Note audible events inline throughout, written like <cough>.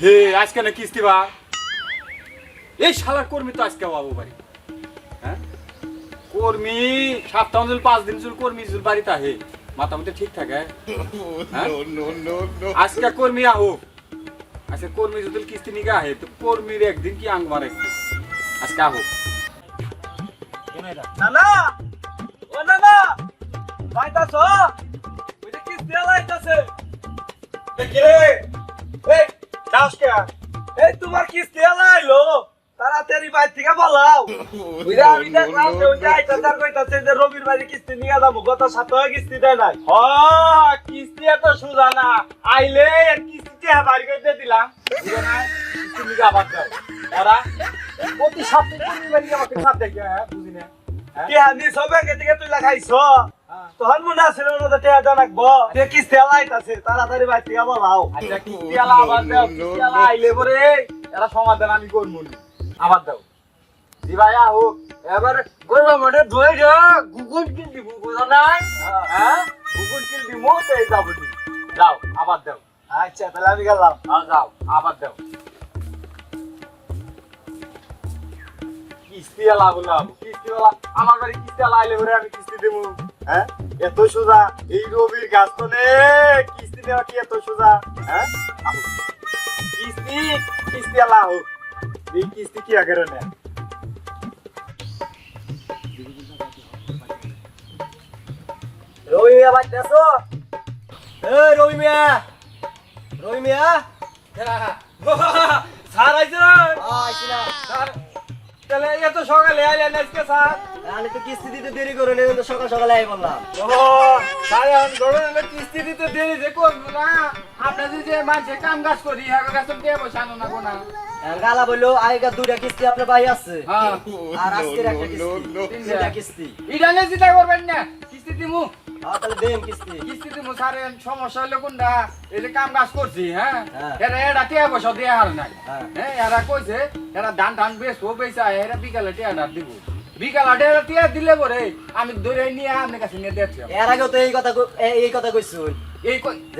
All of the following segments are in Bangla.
হে আজকে না কিস্তি বা? এই শালার কর্মী তো আজকে বাবু বাড়ি। হ্যাঁ? কর্মী সপ্তাহ জুল পাঁচ দিন জুল কর্মী জুল বাড়িতে আহে। মাথা মধ্যে ঠিক থাকে? হ্যাঁ? আজকে কর্মী আহো। আজকে কর্মী যদি কিস্তি নিকে আহে তো কর্মীর একদিন কি আং মারে আজকে আহো। পাইতাছ ওই যে কিস্তি আলাইতাছে দেখি রে? এই দাস কে? এই তোমার কিস্তি আলাইলো তাড়াতাড়ি বাইর থেকে বলাও বুঝা আমি দেখলাম যে ওই যে আইতাচার কইতাছে যে রবির বাড়ি কিস্তি নিয়ে যাব। গত সপ্তাহে কিস্তি দেয় নাই। হ কিস্তি এত সোজা না আইলে এর কিস্তি টেহা বাড়ি করে দিলাম। বুঝো না কিস্তি নিয়ে আবার দাও ওরা প্রতি সপ্তাহে বাড়ি আমাকে সাথ দেখে হ্যাঁ বুঝি না টেহা নিয়ে সব ব্যাংকে থেকে তুই লাগাইছ তখন মনে আছিল না যে টেহা জানাকবো যে কিস্তি আলাইতাছে তাড়াতাড়ি বাইর থেকে বলাও। আচ্ছা কিস্তি আলা আবার দাও কিস্তি আইলে পরে? এরা সমাধান আমি করব আবার দাও। জি ভাই আহো। এবার গরম মধ্যে ধুয়ে যা গুগল কিল দিব বুঝো না হ্যাঁ? গুগল কিল দিব তো যাব যাও আবার দাও। আচ্ছা তাহলে আমি গেলাম। হ্যাঁ যাও আবার দাও। কিস্তি আলা বললাম কিস্তি আলা আমার বাড়ি কিস্তি আইলে পরে আমি কিস্তি দেবো হ্যাঁ? এত সোজা এই রবির গাছ তো নে কিস্তি দেওয়া কি এত সোজা? হ্যাঁ? কিস্তি কিস্তি আলা হোক এই কিস্তি কি আগে নে রবি মিয়া বাইতেছো এ রবি মিয়া। রবি মিয়া? <laughs> স্যার আইছে আইছিলা স্যার তাহলে এত সকালে আইলেন আজকে স্যার? আমি তো কিস্তি দিতে দেরি করে নেই কিন্তু সকাল সকালে আই বললাম। ও স্যার এখন ধরুন হলে কিস্তি দিতে দেরি যে করব না। আপনার যে মানুষে কাম কাজ করি হ্যাঁ কাছে দিয়ে বসানো না কোনা গালা বলল আগেকার দুইটা কিস্তি আপনার ভাই আছে। হ্যাঁ। আর আজকের একটা কিস্তি তিনটা কিস্তি। এটা নিয়ে চিন্তা করবেন না কিস্তি দিমু। হ্যাঁ তাহলে দেন কিস্তি। কিস্তি দিমু স্যার এখন সমস্যা হলো কোনটা? এই যে কাম কাজ করছি হ্যাঁ? হ্যাঁ। এরা এটা টিয়া পয়সা দিয়ে হার নাই। হ্যাঁ। এরা কইছে এরা ধান টান বেচবো বেচা এরা বিকালে টিয়া না দিব। বিকাল আটে টিয়া দিলে পরে আমি ধরে নিয়ে আপনার কাছে নিয়ে দেখছি। এর আগে তো এই কথা এই- কথা কইছুন।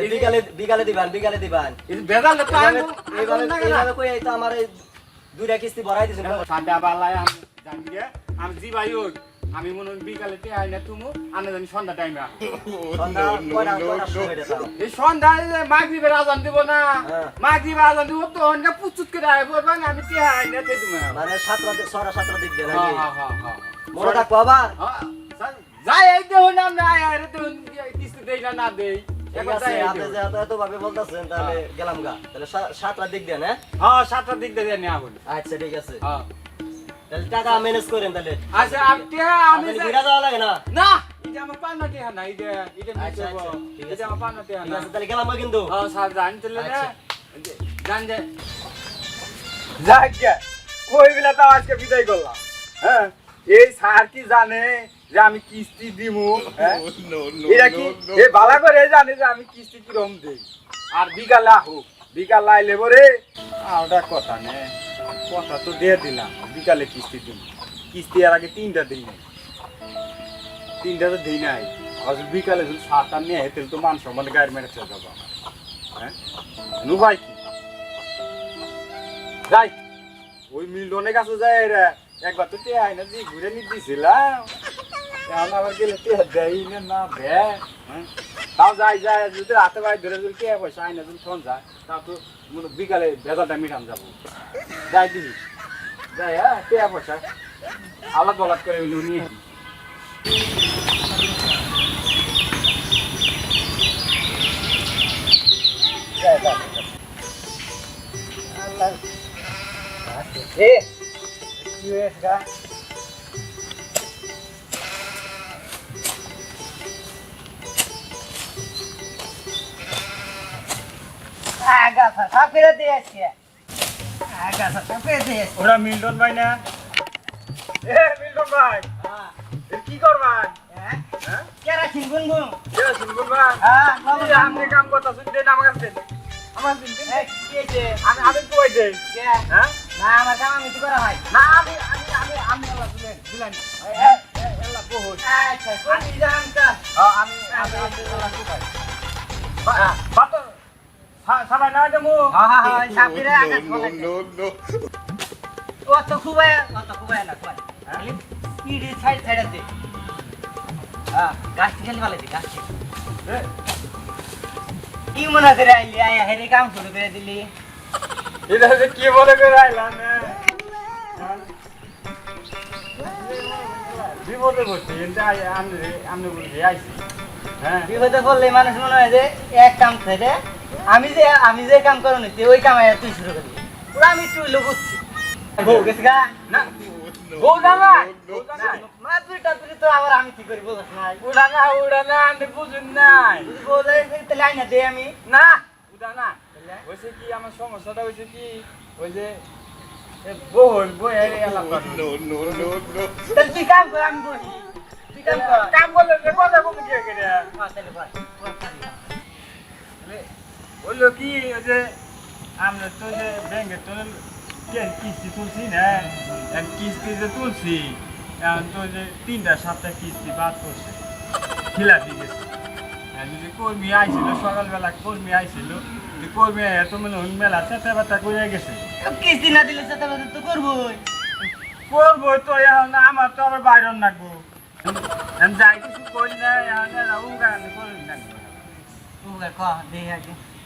এই বিকালে বিকালে দিবান বিকালে দিবান। বেজাল তো এইভাবে কই এই তো আমার দুইটা কিস্তি ভরাই দিছেন। সাদা বালায় আমি জানি আমি জি ভাই আমি মনে হয় বিকালে টিয়া আইনা তুমু আনা জানি সন্ধ্যা <laughs> টাইমে? এই সন্ধ্যায় মাগরিবের আজান দিব না। হ্যাঁ। মাগরিবের আজান দিব তো অন্য পুচুত করে আইব এবং আমি টিয়া আইনা তে দিমু মানে সাতটা ছটা সাতটা দিক দেন হ্যাঁ হ্যাঁ হ্যাঁ হ্যাঁ। মনে থাকব আবার? যাই এই দেহ নাম না আয় রে তুই কিস্তি দেই না না দেই। হ্যাঁ। হ্যাঁ সাতটার দিক দিয়ে আচ্ছা ঠিক আছে। হ্যাঁ। তাহলে টাকা ম্যানেজ করেন তাহলে। আচ্ছা আমি আমি আমি যাওয়া লাগে না? না এটা আমার পান্না টিয়া না এটা এটা আচ্ছা, আচ্ছা, ঠিক আছে। আমার পান্না টিয়া ঠিক না তাহলে গেলাম কিন্তু। হ্যাঁ স্যার জান চলে না। আচ্ছা। জান যে যাক গে কই বিলা তো আজকে বিদায় করলাম হ্যাঁ? এই স্যার কি জানে যে আমি কিস্তি দিমু হ্যাঁ? এটা কি এ ভালো করে জানে যে আমি কিস্তি কিরম দেই। আর বিকালে আহো বিকাল আইলে পরে ওটা কথা নে। কথা তো দিয়ে দিলাম বিকালে কিস্তি দিন কিস্তি এর আগে তিনটা দিই নাই। তিনটা তো দিই নাই। আজ বিকালে যদি সাতটা নিয়ে আয়, তাহলে তো মান সম্মান গাড়ি মেরে চলে যাব হ্যাঁ? নু ভাই কি যাই। ওই মিলনের কাছে যায় রে। একবার তো দেয় আইনা দিয়ে ঘুরে নিয়ে দিয়েছিলাম তাও যাই যাই যদি রাতে বাড়ি ধরে যদি টেয়া পয়সা আইনা যদি ফোন যায়, তাও তো বিকালে ভেজালটা মিটান যাব। যাই দিবি। যাই হ্যাঁ টেয়া পয়সা। আলাদ বলাদ করে নিয়ে। আল্লাহ। কি হয়েছে আগাছা সাপেরে দিয়েছি আগাছা সাপেরে দিয়েছি ওরা মিল্টন ভাই না এ মিল্টন ভাই এ কি করবান হ্যাঁ কেরাসিন গুনগুন শুনবেন ভাই হ্যাঁ আপনি কাম কথা শুনতে না আমার কাছে আমার দিন দিন। কি হয়েছে আমি আমি কই দেই হ্যাঁ না আমার কাম আমি করা হয় না আমি আমি আমি আমি আল্লাহ দিলেন দিলেন বউ, বহুত আচ্ছা কবি জানতা আমি আমি আব্দুল্লাহ কুবাই বাতো সবাই না দেমু হ্যাঁ হ্যাঁ হ্যাঁ সাপিরে আকাশ বলে। ও তো খুবই ও তো খুবই না খুবই। খালি সাইড সাইড দে হ্যাঁ গাছ থেকে ভালো দি গাছ কি মনে করে আইলি? আয়া হেরে কাম শুরু করে দিলি। এটা যে কি বলে করে আইলাম বিপদে বসছি কিন্তু আমি আমি বলছি আইছি। হ্যাঁ। বিপদে পড়লে মানুষ মনে হয় যে এক কাম ছেড়ে আমি যে আমি যে কাম করো নিতে ওই কাম আয়া তুই শুরু করবি। পুরো আমি তুই লোক বউ গেছে গা? না। বউ টাতুরি তো আবার আমি কি করি না? উড়ানা উড়ানা আমি বুঝুন নাই। যদি তাহলে আইনা দে আমি। না। উড়ানা হয়েছে কি আমার সমস্যাটা হয়েছে কি? ওই যে এলাকা। তুই কাম কর আমি বলি। তুই কাম কর। কাম করলে কথা কি করে বলল কি ওই যে আমরা তো যে ব্যাংকে তো কিস্তি তুলছি না কিস্তি যে তুলছি এখন তো যে তিনটা সাতটা কিস্তি বাদ করছে খিলাপি গেছে। যে কর্মী আইছিল সকালবেলা কর্মী আইছিল যে কর্মী এত মনে হয় মেলা চেতা বেতা করে গেছে। কিস্তি না দিলে সেটা বাদে তো করবোই। করব তো এখন আমার তো আবার বাইরন লাগবো। যাই কিছু করি না এখন উগান করি না তুই ক দে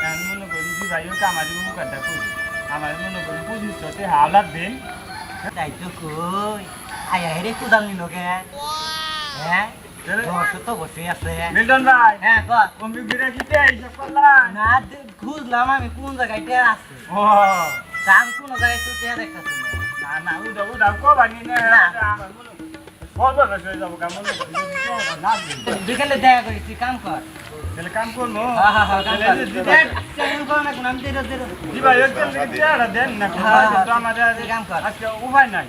এখন মনে করি বিভাগকে আমার উপকারটা করুন আমার মনে করি পঁচিশ শতে হাওলার দিন। তাই তো কই। আয়া হেরে কুদাল নিল কে? হ্যাঁ? ভাই। হ্যাঁ খুঁজলাম আমি কোন জায়গায় আছে। কোন জায়গায় দেখতেছি না না না উদা উদা কবানি না। বিকেলে দেখা করি। তুই কাম কর। তাহলে কাম করব দিবা- উপায় নাই।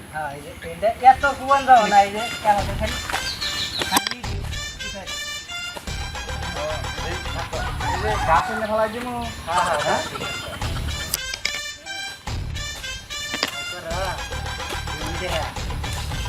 এত কুয়ান দাও না এই যে গাছ ফেলাই দিমু হ্যাঁ হ্যাঁ। হ্যাঁ।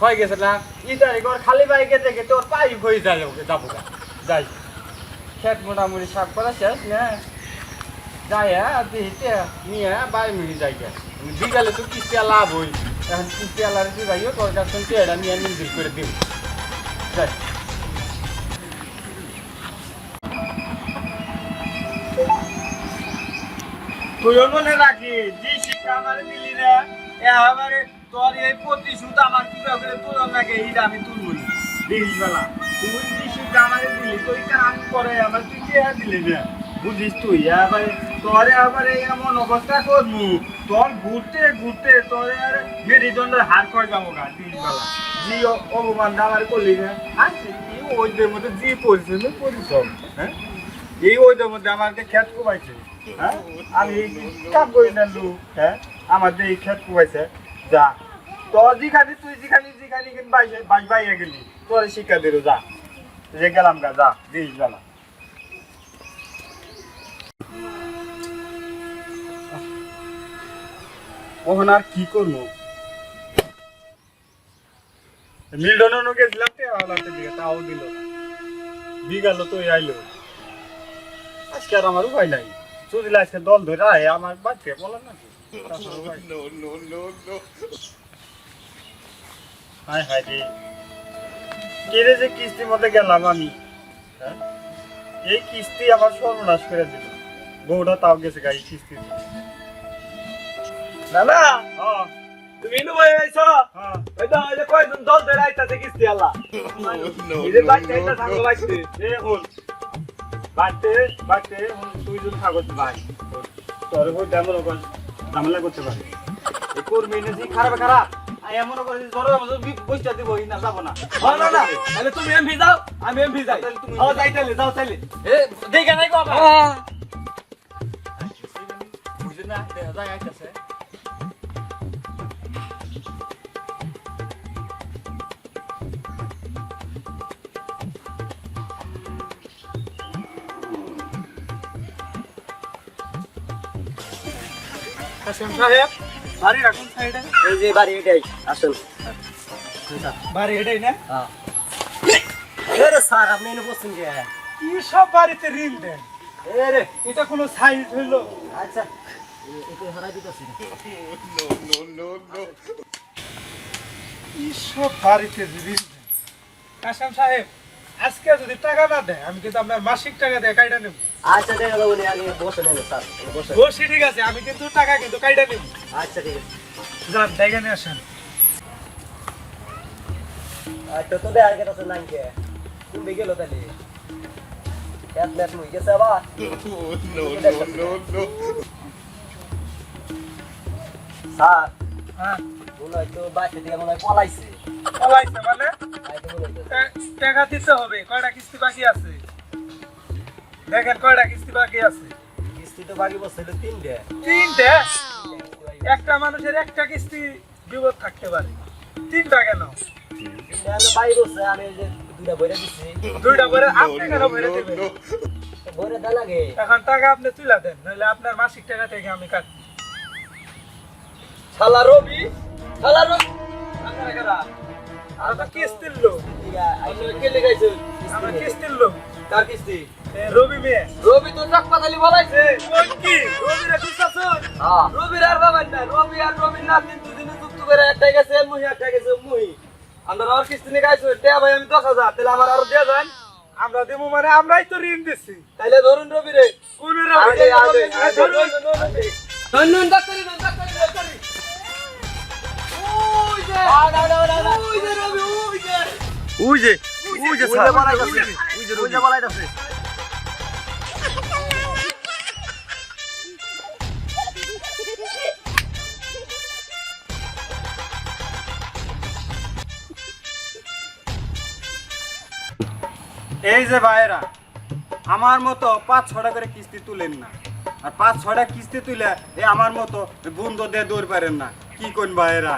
হয়ে গেছে না। ই তারিখে ওর খালি বাইকে দেখে তোর পাই হয়ে যায় ওকে যাব। যাই। খেত মোটামুটি সাফ করা শেষ, না? যাই হ্যাঁ দিতে নিয়ে বাড়ি মিলি যাই গে। বিকালে তো কিস্তি লাভ হই এখন কিস্তি আলার দি ভাই তোর কাছ এটা নিয়ে নির্দিল করে দিন যাই। তুইও মনে রাখি যে শিক্ষা আমার দিলি না এ আমারে তোর এই প্রতিশোধ আমার কি করে তুলন লাগে এইটা আমি তুলবই দিস বেলা। তুই শিক্ষা আমার দিলি তুই কাম করে আমার তুই কে দিলি না বুঝিস তুই, আবার তোরে আবার এই এমন অবস্থা করব। তোর ঘুরতে ঘুরতে তোরে আর মেরুদণ্ডের হার করে যাব গা দিস বেলা। জি অপমান আমার করলি না এই ওইদের মধ্যে যে পরিশ্রম পরিশ্রম হ্যাঁ? এই ওইদের মধ্যে আমাকে খ্যাত কুবাইছে হ্যাঁ? আমি কাম করি না হ্যাঁ? আমাদের এই খ্যাত কুবাইছে। যা। তোর যেখানে তুই যেখানে যেখানে বাইশ বাইরে গেলি, তোর শিক্ষা দিল, যা। যে গেলাম গা, যা, দিস বেলা। ওখানে আর কি করব? মিল্টনও গেছিলাম তে আলাদা দিকে তাও দিল না। বিগালো তো আইলো। আজকে আর আমার উপায় নাই। যদি আজকে দল ধরে আয় আমার বাচ্চা বলেন না হায় রে। কে যে কিস্তির মধ্যে গেলাম আমি? এই কিস্তি আমার সর্বনাশ করে দিল। বউটা তাও গেছে গাই কিস্তি না না হ্যাঁ। তুমি আইছো? হ্যাঁ। ওই তো ওই যে কয়জন দল ধরে আইতাছে কিস্তি আল্লাহ? এই যে বাইতে আইতা থাকো বাইতে এ হল বাইতে বাইতে তুই ভাই তোর হই দামর ওপর ঝামেলা করতে পারে। এই কর্মী এনেছি খারাপ খারাপ। আর এমন করে ধরো দিব না যাব না। না না না তাহলে তুমি এমপি যাও আমি এমপি যাই। তুমি- যাই তাহলে যাও তাহলে। এ দেখে নাই গো বুঝলি না যায় আইতাছে। কাসেম সাহেব। বাড়ি রাখুন সাইডে। এই যে বাড়ি এটাই আসুন। বাড়ি এটাই না? আরে স্যার আপনি এনে বসছেন যে। কি সব বাড়িতে দেন? এটা কোনো আচ্ছা। এটা হারাই দিতেছি কি সব বাড়িতে ঋণ দেন? কাসেম সাহেব আজকে যদি টাকা না দেয় আমি কিন্তু আপনার মাসিক টাকা দিয়ে কাইটা নেব। আচ্ছা ঠিক আছে উনি আগে বসে নেন স্যার। বসে বসি ঠিক আছে আমি কিন্তু টাকা কিন্তু কাইটা নেব। আচ্ছা ঠিক আছে। যান দেখে নিয়ে আসেন। আচ্ছা তো দেয়ার গেছে নাই কে তুমি গেল তাহলে। এক ম্যাচ মুই গেছে আবার। স্যার হ্যাঁ। মনে হয় তো থেকে মনে হয় পলাইছে। পলাইছে মানে? মনে টাকা দিতে হবে কয়টা কিস্তি বাকি আছে? দেখেন কয়টা কিস্তি বাকি আছে? কিস্তি তো বাকি বসছিল তিনটে। তিনটে? একটা মানুষের একটা কিস্তি বিপদ থাকতে পারে। তিনটা কেন? বসে এখন টাকা আপনি তুলে দেন নাহলে আপনার মাসিক টাকা থেকে আমি কাট শালা রবি শালা রবি। আপনারা তো কিস্তির লোক। আপনারা কে লিখাইছেন আমরা কিস্তির লোক। কার কিস্তি? এ, রবি মেয়ে রবি তো টাক পাতালি বলাইছে। কোন কি? রবি রে বিশ্বাস হ্যাঁ। রবির আর বাবা না রবি আর রবির না তিন দুদিনে যুক্ত করে একটা গেছে মুহি একটা গেছে মুহি। আমরা আর কিস্তি লিখাইছো তে ভাই আমি দশ হাজার তাহলে আমার আরও দিয়ে যান। আমরা দেবো মানে আমরাই তো ঋণ দিচ্ছি তাহলে ধরুন রবি রে কোন রবি আগে আগে ধরুন। নন নন ডাক্তারি ডাক্তারি ডাক্তারি ওই যে ওই যে রবি ওই যে। ওই যে ওই যে ওই যে এই যে ভাইরা আমার মতো পাঁচ ছটা করে কিস্তি তুলেন না। আর পাঁচ ছটা কিস্তি তুলে এই আমার মতো বন্ধু দিয়ে দৌড় পারেন না। কি কোন ভাইরা